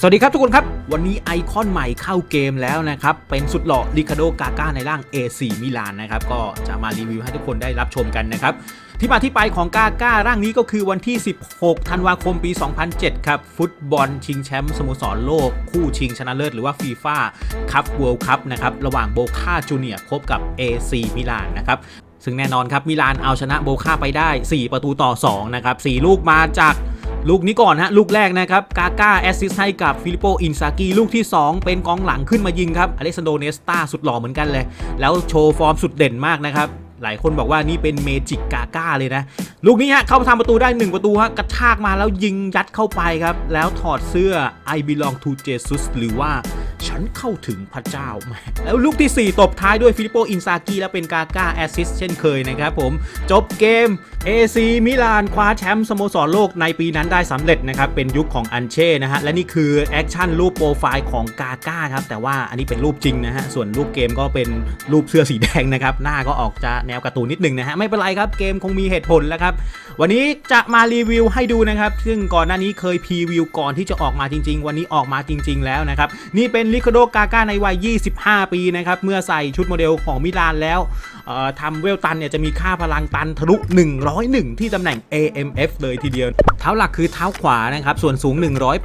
สวัสดีครับทุกคนครับ วันนี้ไอคอนใหม่เข้าเกมแล้วนะครับ เป็นสุดหล่อริคาโดกาก้าในร่าง A4 มิลานนะครับ ก็จะมารีวิวให้ทุกคนได้รับชมกันนะครับ ที่มาที่ไปของกาก้าร่างนี้ก็คือวันที่ 16 ธันวาคมปี 2007 ครับ ฟุตบอลชิงแชมป์สโมสรโลก คู่ชิงชนะเลิศหรือว่าฟีฟ่าคัพเวิลด์คัพนะครับระหว่างโบคาจูเนียพบกับ AC มิลานนะครับซึ่งแน่นอนครับมิลานเอาชนะโบคาไปได้ 4 ประตูต่อ 2 นะครับ 4 ลูกมาจาก ลูกนี้ก่อนฮะลูกแรกนะครับกาก้าแอสซิสให้กับฟิลิปโปอินซากีลูกที่ 2 เป็นกองหลังขึ้นมายิงครับอเล็กซานโดเนสตาสุดหล่อเหมือนกันเลย แล้วโชว์ฟอร์มสุดเด่นมากนะครับ หลายคนบอกว่านี่เป็นเมจิกกาก้าเลยนะ ลูกนี้ฮะเข้าทำประตูได้ 1 ประตูฮะกระชากมาแล้วยิงยัดเข้าไปครับ แล้วถอดเสื้อ I belong to Jesus หรือว่าฉันเข้าถึงพระเจ้าแหมแล้วลูกที่ 4 ตบท้ายด้วยฟิลิปโปอินซากิและเป็นกาก้าแอสซิสเช่นเคยนะครับผม จบเกม AC มิลานคว้าแชมป์สโมสรโลกในปีนั้นได้สำเร็จนะครับ เป็นยุคของอันเช่นะฮะ และนี่คือแอคชั่นรูปโปรไฟล์ของกาก้าครับ แต่ว่าอันนี้เป็นรูปจริงนะฮะ ส่วนรูปเกมก็เป็นรูปเสื้อสีแดงนะครับ หน้าก็ออกจะแนวการ์ตูนนิดนึงนะฮะไม่เป็นไรครับเกมคงมีเหตุผลแล้วครับวันนี้จะมารีวิวให้ดูนะครับซึ่งก่อนหน้านี้เคยพรีวิวก่อนที่จะออกมาจริง ๆ วันนี้ออกมาจริง ๆ แล้วนะครับนี่เป็นลิคโดกาก้าในวัย 25 ปีนะครับเมื่อใส่ชุดโมเดลของมิลานแล้วทำเวลตันเนี่ยจะมีค่าพลังตันทะลุ 101 ที่ตำแหน่ง AMF เลยทีเดียว เท้าหลักคือเท้าขวานะครับ ส่วนสูง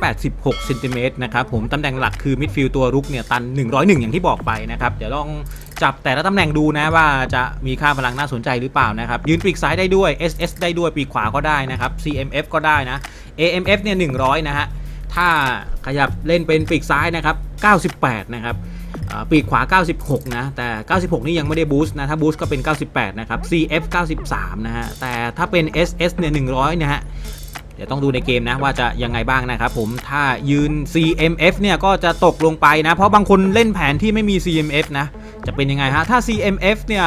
186เซนติเมตรนะครับผมตำแหน่งหลักคือมิดฟิลด์ตัวรุกเนี่ยตัน 101 อย่างที่บอกไปนะครับ เดี๋ยวลอง จับแต่ละตำแหน่งดูนะว่าจะมีค่าพลังน่าสนใจหรือเปล่านะครับ ยืนปีกซ้ายได้ด้วย SS ได้ด้วยปีกขวาก็ได้นะครับ CMF ก็ได้นะ AMF เนี่ย100 นะฮะ ถ้าขยับเล่นเป็นปีกซ้ายนะครับ 98 นะครับปีกขวา 96 นะ แต่ 96 นี่ยังไม่ได้บูสต์นะ ถ้าบูสต์ก็เป็น 98 นะครับ CF 93 นะฮะ แต่ถ้าเป็น SS เนี่ย100 นะฮะ เดี๋ยวต้องดูในเกมนะว่าจะยังไงบ้างนะครับผม ถ้ายืน CMF เนี่ยก็จะตกลงไปนะ เพราะบางคนเล่นแผนที่ไม่มี CMF นะ จะเป็นยังไงฮะ ถ้า CMF เนี่ย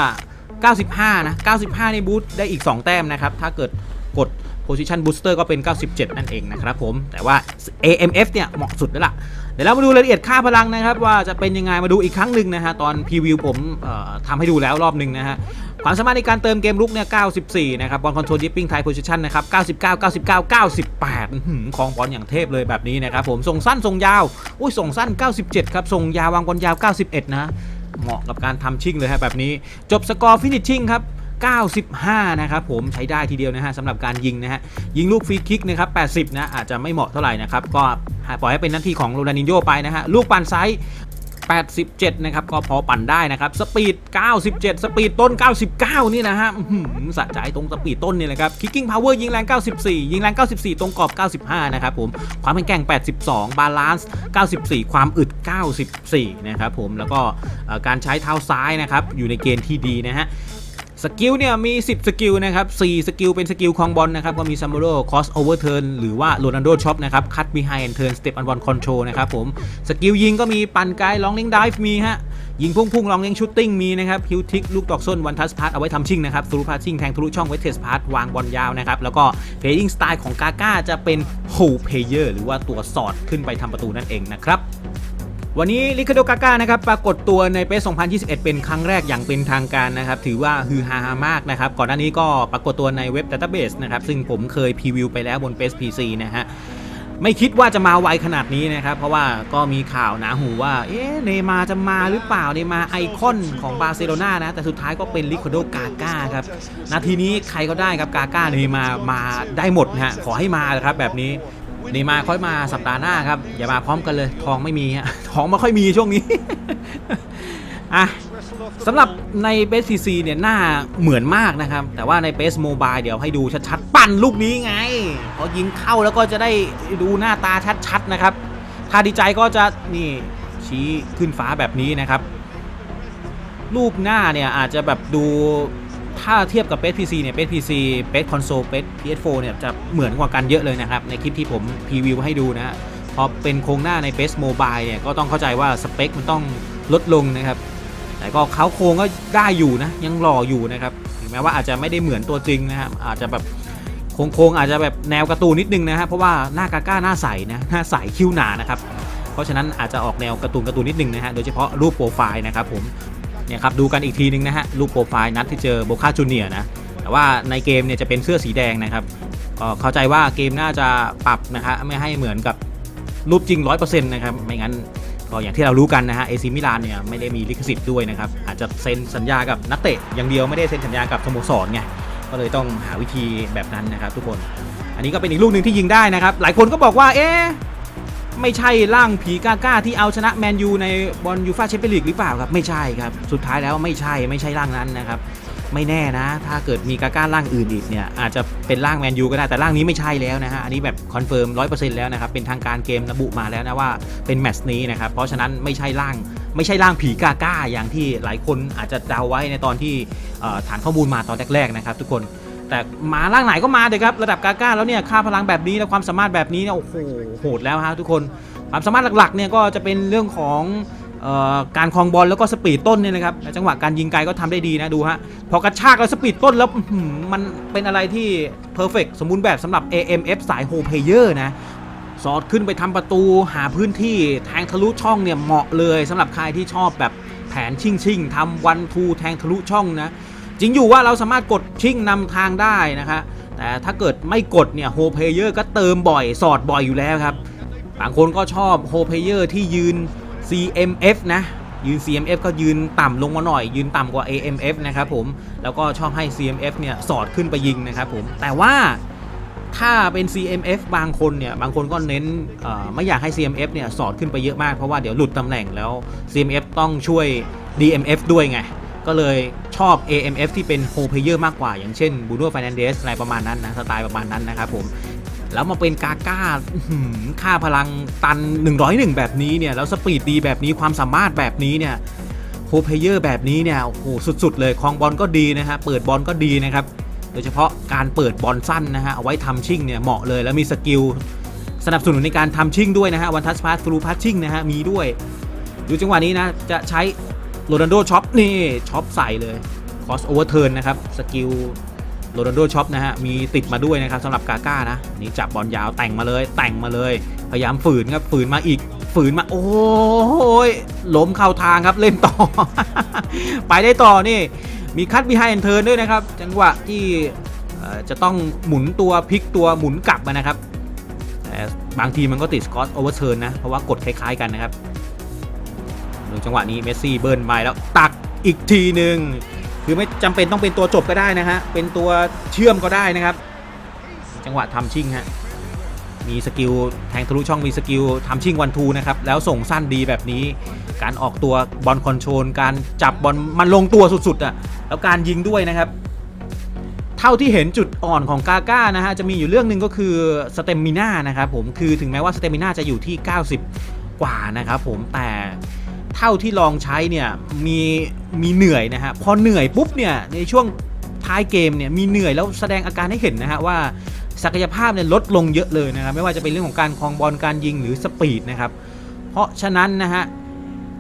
95 นะ 95 นี่บูสต์ได้อีก 2 แต้มนะครับ ถ้าเกิดกด position booster ก็เป็น 97 นั่นเองนะครับผม แต่ว่า AMF เนี่ย เหมาะสุดแล้วล่ะ เดี๋ยวเรามาดูรายละเอียดค่าพลังนะครับ ว่าจะเป็นยังไง มาดูอีกครั้งหนึ่งนะฮะ ตอนพรีวิวผมทำให้ดูแล้วรอบหนึ่งนะฮะความสามารถในการเติมเกมลุกเนี่ย 94 นะครับ บอลคอนโทรลดิปปิ้งไทยโพซิชันนะครับ 99 99 98อื้อหือคลองบอลอย่างเทพเลยแบบนี้นะครับผม ส่งสั้น ส่งยาว อุ้ย ส่งสั้น 97 ครับ ส่งยาววางบอลยาว 91 นะ เหมาะกับการทำชิ่งเลยฮะแบบนี้ จบสกอร์ฟินิชชิ่งครับ95 นะครับผมใช้ได้ทีเดียวนะฮะสำหรับการยิงนะฮะยิงลูกฟรีคิกนะครับ 80 นะอาจจะไม่เหมาะเท่าไหร่นะครับ ก็ปล่อยให้เป็นหน้าที่ของโรนันินโยไปนะฮะลูกปั่นไซส์ 87 นะครับ ก็พอปั่นได้นะครับ สปีด 97 สปีดต้น 99 นี่นะฮะหือสะใจตรงสปีดต้นนี่แหละครับ คิกกิ้งพาวเวอร์ยิงแรง 94 ยิงแรง 94 ตรงกรอบ 95 นะครับผม ความแข็งแกร่ง 82 บาลานซ์ 94 ความอึด 94 นะครับผม แล้วก็การใช้เท้าซ้ายนะครับ อยู่ในเกณฑ์ที่ดีนะฮะ สกิลเนี่ยมี 10 สกิลนะครับ4สกิลเป็นสกิลคองบอลนะครับก็มีซัมโบโรคอสโอเวอร์เทิร์นหรือว่าโรนัลโดช็อปนะครับคัตบีไฮแอนเทิร์นสเต็ปอันบอลคอนโทรลนะครับผมสกิลยิงก็มีปั่นไกลลองเล้งดิฟมีฮะยิงพุ่งพุ่งลองเล้งชูตติ้งมีนะครับฮิวทิกลูกดอกส้นวันทัสพาร์เอาไว้ทำชิ่งนะครับทะลุพาชิ่งแทงทะลุช่องไว้เทสพาร์วางบอลยาวนะครับแล้วก็เพลยิงสไตล์ของกาก้าจะเป็นโฮเพเยอร์หรือว่าตัวสอดขึ้นไปทำประตูนั่นเองนะครับ วันนี้ลิคาโดกาก้านะครับปรากฏตัวในเปส2021 เป็นครั้งแรกอย่างเป็นทางการนะครับถือว่าฮือฮามากนะครับก่อนหน้านี้ก็ปรากฏตัวในเว็บ Database นะครับซึ่งผมเคยพรีวิวไปแล้วบน PES PC นะฮะไม่คิดว่าจะมาไวขนาดนี้นะครับ เพราะว่าก็มีข่าวหนาหูว่า เอ๊ะเนมาจะมาหรือเปล่าเนมาไอคอนของบาร์เซโลนานะ แต่สุดท้ายก็เป็นลิคโดกาก้าครับ นาทีนี้ใครก็ได้ครับกาก้าเนมามาได้หมดนะฮะขอให้มาครับแบบนี้ เนย์มาค่อยมาสัปดาห์หน้าครับ อย่ามาพร้อมกันเลยทองไม่มีฮะทองไม่ค่อยมีช่วงนี้อะสำหรับในเบสซีซีเนี่ยหน้าเหมือนมากนะครับ แต่ว่าในเบสโมบายเดี๋ยวให้ดูชัดๆ ปั่นลูกนี้ไงพอยิงเข้าแล้วก็จะได้ดูหน้าตาชัดๆนะครับ ถ้าดีใจก็จะนี่ชี้ขึ้นฟ้าแบบนี้นะครับ รูปหน้าเนี่ยอาจจะแบบดู ถ้าเทียบกับเ p ีเนี่ยเ p ีเ p สคอนโซลเ PS4 เนี่ยจะเหมือนกว่ากันเยอะเลยนะครับ ในคลิปที่ผมพรีวิวให้ดูนะพอเป็นโครงหน้าใน PS Mobile เนี่ยก็ต้องเข้าใจว่าสเปคมันต้องลดลงนะครับ แต่ก็เขาโครงก็ได้อยู่นะ ยังหล่ออยู่นะครับถึงแม้ว่าอาจจะไม่ได้เหมือนตัวจริงนะครับอาจจะแบบโครงๆอาจจะแบบแนวการ์ตูนนิดนึงนะครับเพราะว่าหน้ากาก้าหน้าใสนะหน้าใสคิ้วหนานะครับเพราะฉะนั้นอาจจะออกแนวการ์ตูนการ์ตูนนิดนึงนะฮะโดยเฉพาะรูปโปรไฟล์นะครับผม เนี่ยครับดูกันอีกทีนึงนะฮะรูปโปรไฟล์นัดที่เจอโบคาจูเนียนะแต่ว่าในเกมเนี่ยจะเป็นเสื้อสีแดงนะครับก็เข้าใจว่าเกมน่าจะปรับนะฮะไม่ให้เหมือนกับรูปจริง 100%นะครับไม่งั้นก็อย่างที่เรารู้กันนะฮะเอซิมิลานเนี่ยไม่ได้มีลิขสิทธิ์ด้วยนะครับอาจจะเซ็นสัญญากับนักเตะอย่างเดียวไม่ได้เซ็นสัญญากับสโมสรไงก็เลยต้องหาวิธีแบบนั้นนะครับทุกคน อันนี้ก็เป็นอีกลูกหนึ่งที่ยิงได้นะครับ หลายคนก็บอกว่าเอ๊ะ ไม่ใช่ร่างผีกาก้าที่เอาชนะแมนยูในบอลยูฟ่าแชมเปี้ยนลีกหรือเปล่าครับไม่ใช่ครับ สุดท้ายแล้วไม่ใช่ไม่ใช่ร่างนั้นนะครับ ไม่แน่นะ ถ้าเกิดมีกาก้าร่างอื่นอีกเนี่ยอาจจะเป็นร่างแมนยูก็ได้แต่ร่างนี้ไม่ใช่แล้วนะฮะอันนี้แบบคอนเฟิร์มร้อยเปอร์เซ็นต์แล้วนะครับเป็นทางการเกมระบุมาแล้วนะว่าเป็นแมตช์นี้นะครับเพราะฉะนั้นไม่ใช่ร่างไม่ใช่ร่างผีกาก้าอย่างที่หลายคนอาจจะเดาไว้ในตอนที่ฐานข้อมูลมาตอนแรกๆนะครับทุกคน แต่มาร่างไหนก็มาเลยครับระดับกาก้าแล้วเนี่ยค่าพลังแบบนี้และความสามารถแบบนี้เนี่ยโอ้โหโหดแล้วฮะทุกคนความสามารถหลักๆเนี่ยก็จะเป็นเรื่องของออการคลองบอลแล้วก็สปีดต้นเนี่ยนะครับจังหวะการยิงไกลก็ทำได้ดีนะดูฮะพอกระชากแล้วสปีดต้นแล้วมันเป็นอะไรที่เพอร์เฟกสมบูรณ์แบบสำหรับ AMF สายโฮเพเยอร์นะสอดขึ้นไปทำประตูหาพื้นที่แทงทะลุช่องเนี่ยเหมาะเลยสำหรับใครที่ชอบแบบแผนชิ่งชิ่งๆทำวันทูแทงทะลุช่องนะ จริงอยู่ว่าเราสามารถกดชิ่งนำทางได้นะคะแต่ถ้าเกิดไม่กดเนี่ยโฮเพเยอร์ก็เติมบ่อยสอดบ่อยอยู่แล้วครับบางคนก็ชอบโฮเพเยอร์ที่ยืน CMF นะยืน CMF ก็ยืนต่ำลงมาหน่อย ยืนต่ำกว่า AMF นะครับผมแล้วก็ชอบให้ CMF เนี่ยสอดขึ้นไปยิงนะครับผมแต่ว่าถ้าเป็น CMF บางคนเนี่ยบางคนก็เน้นไม่อยากให้ CMF เนี่ยสอดขึ้นไปเยอะมากเพราะว่าเดี๋ยวหลุดตำแหน่งแล้ว CMF ต้องช่วย DMF ด้วยไง ก็เลยชอบ AMF ที่เป็นโฮเพเยอร์มากกว่า อย่างเช่นบูโน่ฟ r น a นเดสอะไรประมาณนั้นนะสไตล์ประมาณนั้นนะครับผมแล้วมาเป็นกาก้าอื้อหือค่าพลังตัน 101 แบบนี้เนี่ย แล้วสปีดดีแบบนี้ความสามารถแบบนี้เนี่ยโฮเพเยอร์แบบนี้เนี่ยโอ้โหสุดๆ เลยคลองบอลก็ดีนะฮะเปิดบอลก็ดีนะครับโดยเฉพาะการเปิดบอลสั้นนะฮะเอาไว้ทำชิ่งเนี่ยเหมาะเลยแล้วมีสกิลสนับสนุนในการทำชิ่งด้วยนะฮะวันทัชพาสฟลูพัชชิ่งนะฮะมีด้วย ดูจังหวะนี้นะจะใช้ โรนัลโดช็อปนี่ช็อปใส่เลยคอสโอเวอร์เทิร์นนะครับสกิลโรนัลโดช็อปนะฮะมีติดมาด้วยนะครับสำหรับกาก้านะนี่จับบอลยาวแต่งมาเลยแต่งมาเลย พยายามฝืนครับฝืนมาอีกฝืนมาโอ้ยล้มเข้าทางครับเล่นต่อ ไปได้ต่อนี่มีคัตบีไฮแอนเทิร์นด้วยนะครับ จังหวะที่จะต้องหมุนตัวพลิกตัวหมุนกลับมานะครับแต่บางทีมันก็ติดสกอตโอเวอร์เทิร์นนะ เพราะว่ากดคล้ายๆกันนะครับ ดูจังหวะนี้เมสซี่เบิร์นไปแล้วตักอีกทีหนึ่งคือไม่จำเป็นต้องเป็นตัวจบก็ได้นะฮะ เป็นตัวเชื่อมก็ได้นะครับ จังหวะทำชิ่งฮะ มีสกิลแทงทะลุช่องมีสกิลทำชิ่งวันทูนะครับ แล้วส่งสั้นดีแบบนี้ การออกตัวบอลคอนโทรลการจับบอลมันลงตัวสุดๆอะ่ะ แล้วการยิงด้วยนะครับ เท่าที่เห็นจุดอ่อนของกาก้านะฮะ จะมีอยู่เรื่องหนึ่งก็คือสเตมิน่านะครับผม คือถึงแม้ว่าสเตมิน่าจะอยู่ที่ 90 กว่านะครับผม แต่ เท่าที่ลองใช้เนี่ยมีมีเหนื่อยนะฮะพอเหนื่อยปุ๊บเนี่ยในช่วงท้ายเกมเนี่ยมีเหนื่อยแล้วแสดงอาการให้เห็นนะฮะว่าศักยภาพเนี่ยลดลงเยอะเลยนะครับไม่ว่าจะเป็นเรื่องของการคลองบอลการยิงหรือสปีดนะครับเพราะฉะนั้นนะฮะ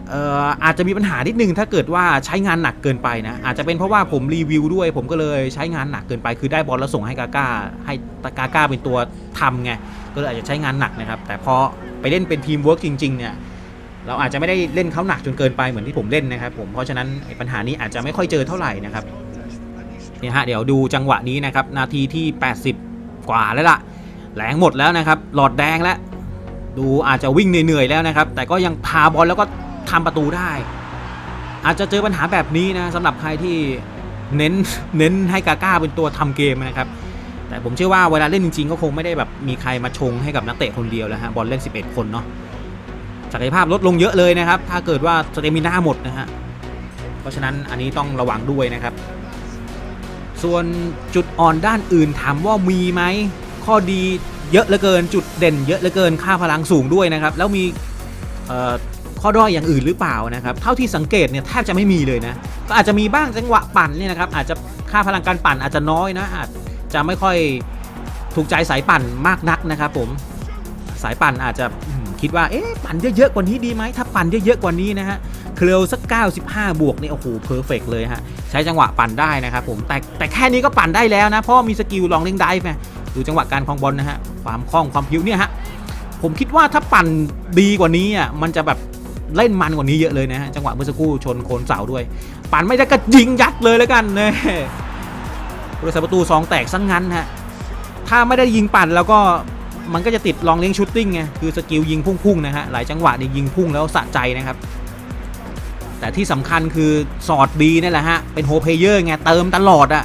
เอ่ออาจจะมีปัญหานิดนึงถ้าเกิดว่าใช้งานหนักเกินไปนะอาจจะเป็นเพราะว่าผมรีวิวด้วย ผมก็เลยใช้งานหนักเกินไป คือได้บอลแล้วส่งให้กาก้าให้กาก้าเป็นตัวทำไงก็เลยอาจจะใช้งานหนักนะครับแต่พอไปเล่นเป็นทีมเวิร์กจริงๆเนี่ย เราอาจจะไม่ได้เล่นเขาหนักจนเกินไปเหมือนที่ผมเล่นนะครับผมเพราะฉะนั้นปัญหานี้อาจจะไม่ค่อยเจอเท่าไหร่นะครับเนี่ยฮะเดี๋ยวดูจังหวะนี้นะครับนาทีที่ 80 กว่าแล้วล่ะแรงหมดแล้วนะครับหลอดแดงแล้วดูอาจจะวิ่งเหนื่อยๆแล้วนะครับ แต่ก็ยังพาบอลแล้วก็ทำประตูได้ อาจจะเจอปัญหาแบบนี้นะสำหรับใครที่เน้นเน้นให้กาก้าเป็นตัวทำเกมนะครับแต่ผมเชื่อว่าเวลาเล่นจริงๆก็คงไม่ได้แบบมีใครมาชงให้กับนักเตะคนเดียวแล้วฮะบอลเล่น 11 คนเนาะ ศักยภาพลดลงเยอะเลยนะครับ ถ้าเกิดว่าสเตมิน่าหมดนะฮะ เพราะฉะนั้นอันนี้ต้องระวังด้วยนะครับ ส่วนจุดอ่อนด้านอื่นถามว่ามีไหม ข้อดีเยอะเหลือเกิน จุดเด่นเยอะเหลือเกิน ค่าพลังสูงด้วยนะครับ แล้วมีข้อด้อยอย่างอื่นหรือเปล่านะครับ เท่าที่สังเกตเนี่ยแทบจะไม่มีเลยนะ ก็อาจจะมีบ้างจังหวะปั่นเนี่ยนะครับ อาจจะค่าพลังการปั่นอาจจะน้อยนะ อาจจะไม่ค่อยถูกใจสายปั่นมากนักนะครับผม สายปั่นอาจจะ คิดว่าเอ๊ะปั่นเยอะๆกว่านี้ดีไหมถ้าปั่นเยอะๆกว่านี้นะฮะเคลวสัก 95 บวกนี่โอ้โหเพอร์เฟกเลยฮะใช้จังหวะปั่นได้นะครับผมแต่แต่แค่นี้ก็ปั่นได้แล้วนะเพราะมีสกิลลองเล่งได้ไงดูจังหวะการคลองบอลนะฮะความคล่องความพิ้วเนี่ยฮะผมคิดว่าถ้าปั่นดีกว่านี้อะมันจะแบบเล่นมันกว่านี้เยอะเลยนะฮะจังหวะเมื่อสักครู่ชนโคนเสาด้วย ปั่นไม่ได้ก็ยิงยัดเลยแล้วกันเนี่ยบริษัทประตูสองแตกซะงงั้นฮะถ้าไม่ได้ยิงปั่นแล้วก็ มันก็จะติดลองเลี้ยงชูตติ้งไงคือสกิลยิงพุ่งๆนะฮะหลายจังหวะเนี่ยยิงพุ่งแล้วสะใจนะครับแต่ที่สำคัญคือสอดดีนี่แหละฮะ เป็นโฮเพเยอร์ไง เติมตลอดอะ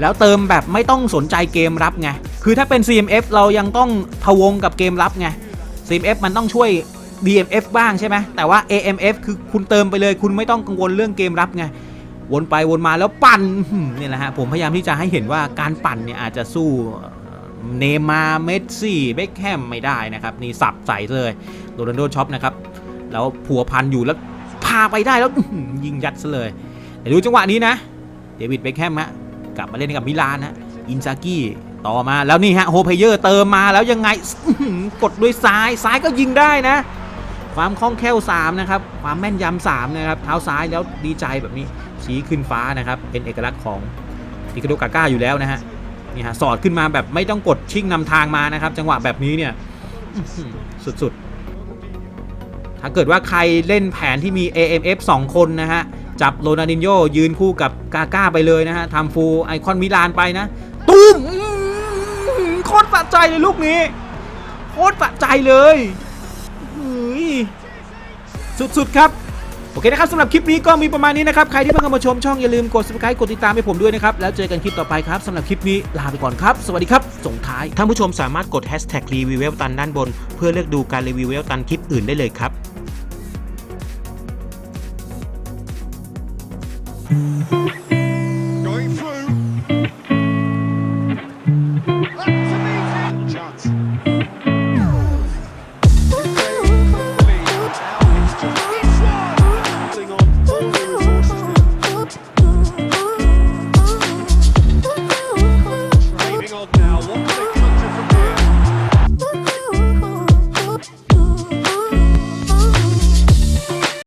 แล้วเติมแบบไม่ต้องสนใจเกมรับไง คือถ้าเป็น CMF เรายังต้องพวงกับเกมรับไง CMF มันต้องช่วย DMF บ้างใช่ไหมแต่ว่า AMF คือคุณเติมไปเลย คุณไม่ต้องกังวลเรื่องเกมรับไง วนไปวนมาแล้วปั่นเนี่ยแหละฮะ ผมพยายามที่จะให้เห็นว่าการปั่นเนี่ยอาจจะสู้ เนมาเมสซี่เบคแฮมไม่ได้นะครับ นี่สับใส่เลยโรนัลโดช็อปนะครับ แล้วผัวพันอยู่แล้วพาไปได้แล้วยิงยัดซะเลยแต่ดูจังหวะนี้นะ เดวิดเบคแฮมฮะกลับมาเล่นกับมิลานนะอินซากิต่อมาแล้วนี่ฮะโฮเพเยอร์เติมมาแล้วยังไงกดด้วยซ้ายซ้ายก็ยิงได้นะ ความคล่องแคล่ว3นะครับความแม่นยำ3นะครับเท้าซ้ายแล้วดีใจแบบนี้ชี้ขึ้นฟ้านะครับ เป็นเอกลักษณ์ของดิคาโดกาก้าอยู่แล้วนะฮะ นี่ฮะสอดขึ้นมาแบบไม่ต้องกดชิ่งนำทางมานะครับ จังหวะแบบนี้เนี่ยสุดๆ ถ้าเกิดว่าใครเล่นแผนที่มี AMF 2 คนนะฮะ จับโรนัลดินโยยืนคู่กับกาก้าไปเลยนะฮะทำฟูลไอคอนมิลานไปนะ ตุ้มโคตรสะใจเลยลูกนี้ โคตรสะใจเลยสุดๆครับ โอเคนะครับสำหรับคลิปนี้ก็มีประมาณนี้นะครับ ใครที่เพิ่งเข้ามาชมช่องอย่าลืมกด subscribe กดติดตามให้ผมด้วยนะครับ แล้วเจอกันคลิปต่อไปครับสำหรับคลิปนี้ลาไปก่อนครับ สวัสดีครับ ส่งท้าย ท่านผู้ชมสามารถกด hashtag รีวิวเวลตันด้านบน เพื่อเลือกดูการรีวิวเวลตันคลิปอื่นได้เลยครับ Thank